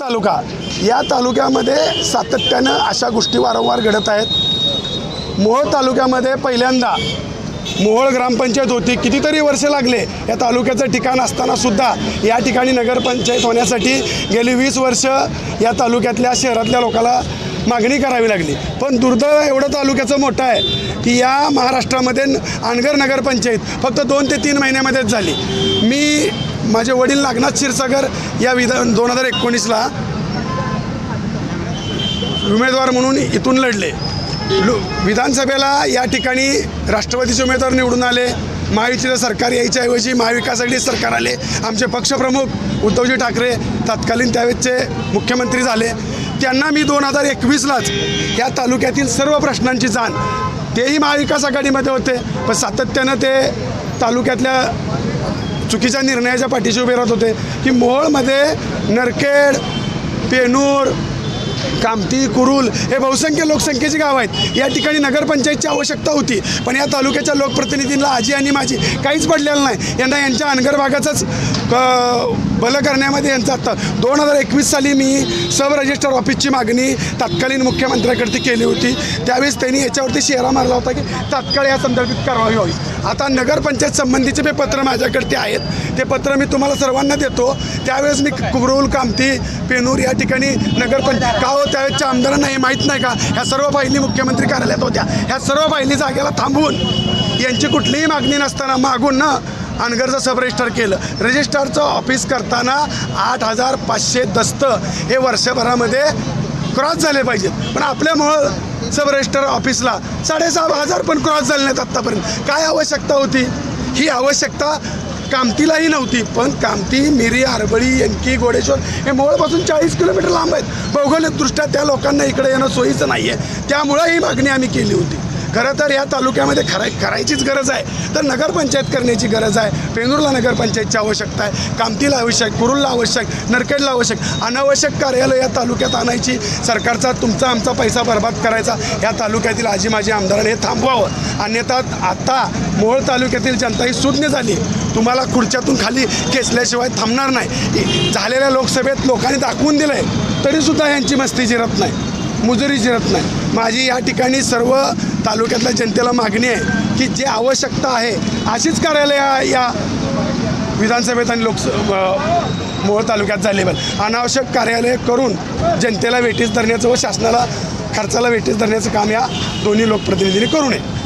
तालुका. या तालुक्यामध्ये सातत्यानं अशा गोष्टी वारंवार घडत आहेत. मोहोळ तालुक्यामध्ये पहिल्यांदा मोहोळ ग्रामपंचायत होती. कितीतरी वर्ष लागले या तालुक्याचं ठिकाण असताना सुद्धा या ठिकाणी नगरपंचायत होण्यासाठी गेली वीस वर्ष या तालुक्यातल्या शहरातल्या लोकाला मागणी करावी लागली. पण दुर्दैव एवढं तालुक्याचं मोठं आहे की या महाराष्ट्रामध्ये न- अनगर नगरपंचायत फक्त दोन ते तीन महिन्यामध्येच झाली. मी माझे वडील नागनाथ क्षीरसागर या विधान दोन हजार एकोणीसला उमेदवार म्हणून इथून लढले. लु विधानसभेला या ठिकाणी राष्ट्रवादीचे उमेदवार निवडून आले. महायुतीचं सरकार यायच्याऐवजी महाविकासाठी सरकार आले. आमचे पक्षप्रमुख उद्धवजी ठाकरे तत्कालीन त्यावेळेसचे मुख्यमंत्री झाले. त्यांना मी दोन हजार एकवीसलाच या तालुक्यातील सर्व प्रश्नांची जाण तेही महाविकास आघाडीमध्ये होते. पण सातत्यानं ते तालुक्यातल्या चुकीच्या निर्णयाच्या पाठीशी उभे राहत होते. की मोहोळमध्ये नरखेड पेनूर कामती कुरुल हे बहुसंख्य लोकसंख्येची गाव आहेत. या ठिकाणी नगरपंचायतची आवश्यकता होती. पण या तालुक्याच्या लोकप्रतिनिधींना आजी आणि माझी काहीच पडलेलं नाही. यांना यांच्या अनगर भागाचाच भलं करण्यामध्ये यांचा आत्ता दोन हजार एकवीस साली मी सब रजिस्टर ऑफिसची मागणी तत्कालीन मुख्यमंत्र्याकडे केली होती. त्यावेळेस त्यांनी याच्यावरती शेरा मारला होता की तात्काळ या संदर्भात कारवाई व्हावी. आता नगरपंचायत संबंधीचे जे पत्र माझ्याकडे आहेत ते पत्र मी तुम्हाला सर्वांना देतो. त्यावेळेस मी कुरुल कामती पेनूर या ठिकाणी नगरपंचायत का हो त्यावेळेसच्या आमदारांना हे माहीत नाही का? ह्या सर्व फायली मुख्यमंत्री कार्यालयात होत्या. ह्या सर्व फायली जागेला थांबवून यांची कुठलीही मागणी नसताना मागून ना अनगरचं सब रजिस्टर केलं. रजिस्टरचं ऑफिस करताना आठ हजार पाचशे दस्त हे वर्षभरामध्ये क्रॉस झाले पाहिजेत. पण आपल्यामुळं सब रजिस्टर ऑफिसला साडेसहा हजार पण क्रॉस झाले नाहीत आत्तापर्यंत. काय आवश्यकता होती? ही आवश्यकता कामतीलाही नव्हती पण कामती मिरी आरबळी एनकी गोडेश्वर हे मोळपासून चाळीस किलोमीटर लांब आहेत. भौगोलिकदृष्ट्या त्या लोकांना इकडे येणं सोयीचं नाही आहे त्यामुळं ही मागणी आम्ही केली होती. खरं तर या तालुक्यामध्ये खराय करायचीच गरज आहे. तर नगरपंचायत करण्याची गरज आहे. पेंदूरला नगरपंचायतची आवश्यकता आहे. कामतीला आवश्यक कुरुलला आवश्यक नरखेडला आवश्यक अनावश्यक कार्यालय या तालुक्यात आणायची. सरकारचा तुमचा आमचा पैसा बर्बाद करायचा. या तालुक्यातील आजी माझी आमदारांनी हे थांबवावं. अन्यथा आता मोहोळ तालुक्यातील जनता ही सुज्ञ झाली. तुम्हाला खुर्च्यातून खाली खेचल्याशिवाय थांबणार नाही. झालेल्या लोकसभेत लोकांनी दाखवून दिलं आहे तरीसुद्धा यांची मस्ती जिरत नाही. मुजुरी जिरत नाही. माझी या ठिकाणी सर्व तालुक्यातल्या जनतेला मागणी आहे की जे आवश्यकता आहे अशीच कार्यालय या- या विधानसभेत आणि लोकस मोहोळ तालुक्यात झाले पाहिजे. अनावश्यक कार्यालय करून जनतेला वेटीस धरण्याचं व शासनाला खर्चाला वेटीस धरण्याचं काम या दोन्ही लोकप्रतिनिधींनी करू नये.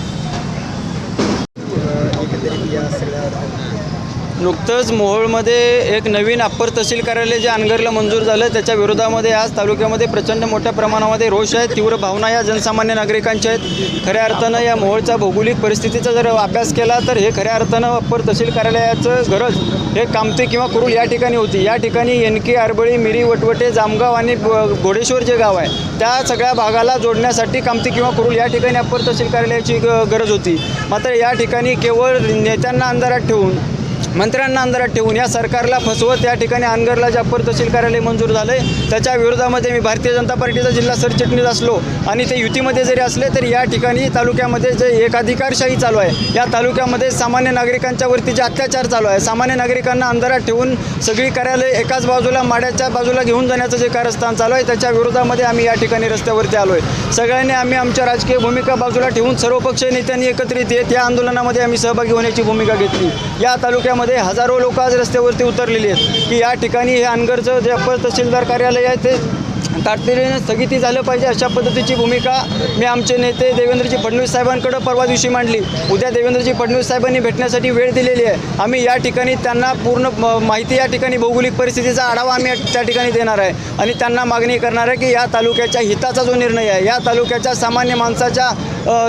नुकतंच मोहोळमध्ये एक नवीन अप्पर तहसील कार्यालय जे अनगरला मंजूर झालं त्याच्या विरोधामध्ये आज तालुक्यामध्ये प्रचंड मोठ्या प्रमाणामध्ये रोष आहे तीव्र भावना या जनसामान्य नागरिकांच्या आहेत. खऱ्या अर्थानं या मोहोळचा भौगोलिक परिस्थितीचा जर अभ्यास केला तर हे खऱ्या अर्थानं अप्पर तहसील कार्यालयाचं गरज हे कामते किंवा कुरुल या ठिकाणी होती. या ठिकाणी येनके आरबळी मिरी वटवटे जामगाव आणि ब- घोडेश्वर जे गाव आहे त्या सगळ्या भागाला जोडण्यासाठी कामती किंवा कुरुल या ठिकाणी अप्पर तहसील कार्यालयाची ग- गरज होती. मात्र या ठिकाणी केवळ नेत्यांना अंधारात ठेवून मंत्र्यांना अंधारात ठेवून या सरकारला फसवत त्या ठिकाणी अनगरला जे तहसील कार्यालय मंजूर झाले त्याच्या विरोधामध्ये मी भारतीय जनता पार्टीचा जिल्हा सरचिटणीस असलो आणि ते युतीमध्ये जरी असले तरी या ठिकाणी तालुक्यामध्ये जे एकाधिकारशाही चालू आहे या तालुक्यामध्ये सामान्य नागरिकांच्यावरती जे अत्याचार चालू आहे सामान्य नागरिकांना अंधारात ठेवून सगळी कार्यालय एकाच बाजूला माड्याच्या बाजूला घेऊन जाण्याचं जे कारस्थान चालू आहे त्याच्या विरोधामध्ये आम्ही या ठिकाणी रस्त्यावरती आलो आहे सगळ्यांनी आम्ही आमच्या राजकीय भूमिका बाजूला ठेवून सर्वपक्षीय नेत्यांनी एकत्रित येत या आंदोलनामध्ये आम्ही सहभागी होण्याची भूमिका घेतली. या तालुक्यामध्ये हजारो लोक आज रस्त्यावरती उतरलेली आहेत. की या ठिकाणी हे अनगरचं जे अप्पर तहसीलदार कार्यालय आहे ते तातडीने स्थगिती झालं पाहिजे अशा पद्धतीची भूमिका मी आमचे नेते देवेंद्रजी फडणवीस साहेबांकडे परवा दिवशी मांडली. उद्या देवेंद्रजी फडणवीस साहेबांनी भेटण्यासाठी वेळ दिलेली आहे. आम्ही या ठिकाणी त्यांना पूर्ण म- माहिती या ठिकाणी भौगोलिक परिस्थितीचा आढावा आम्ही त्या ठिकाणी देणार आहे. आणि त्यांना मागणी करणार आहे की या तालुक्याच्या हिताचा जो निर्णय आहे या तालुक्याच्या सामान्य माणसाच्या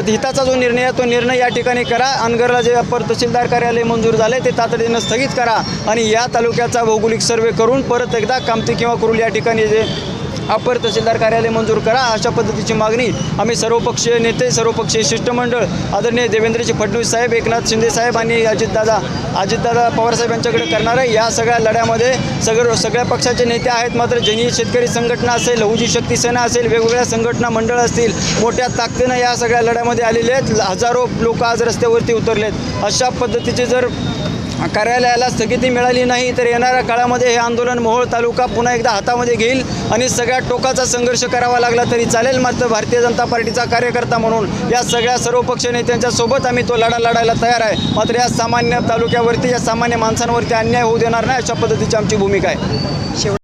हिताचा जो निर्णय आहे तो निर्णय या ठिकाणी करा. अनगरला जे अपर तहसीलदार कार्यालय मंजूर झाले ते तातडीनं स्थगित करा. आणि या तालुक्याचा भौगोलिक सर्वे करून परत एकदा कामती किंवा कुरुल या ठिकाणी जे अपर तहसीलदार कार्यालय मंजूर करा. अशा पद्धतीची मागणी आम्ही सर्वपक्षीय नेते सर्वपक्षीय शिष्टमंडळ आदरणीय देवेंद्रजी फडणवीस साहेब एकनाथ शिंदे साहेब आणि अजितदादा अजितदादा पवारसाहेब यांच्याकडे करणार आहे. या सगळ्या लढ्यामध्ये सगळं सगळ्या पक्षाचे नेते आहेत. मात्र जनी शेतकरी संघटना असेल लहुजी शक्ती सेना असेल वेगवेगळ्या संघटना मंडळ असतील मोठ्या ताकदीनं या सगळ्या लढ्यामध्ये आलेले आहेत. हजारो लोक आज रस्त्यावरती उतरलेत. अशा पद्धतीचे जर कार्यालयाला स्थगिती मिळाली नाही तर येणाऱ्या काळामध्ये हे आंदोलन मोहोळ तालुका पुन्हा एकदा हातामध्ये घेईल आणि सगळ्या सगळ्या टोकाचा संघर्ष करावा लागला तरी चालेल मात्र भारतीय जनता पार्टीचा कार्यकर्ता म्हणून या सगळ्या सर्वपक्षीय नेत्यांच्या सोबत आम्ही तो लढा लढायला तयार आहे. मात्र या सामान्य तालुक्यावरती या सामान्य माणसांवरती अन्याय होऊ देणार नाही अशा पद्धतीची आमची भूमिका आहे.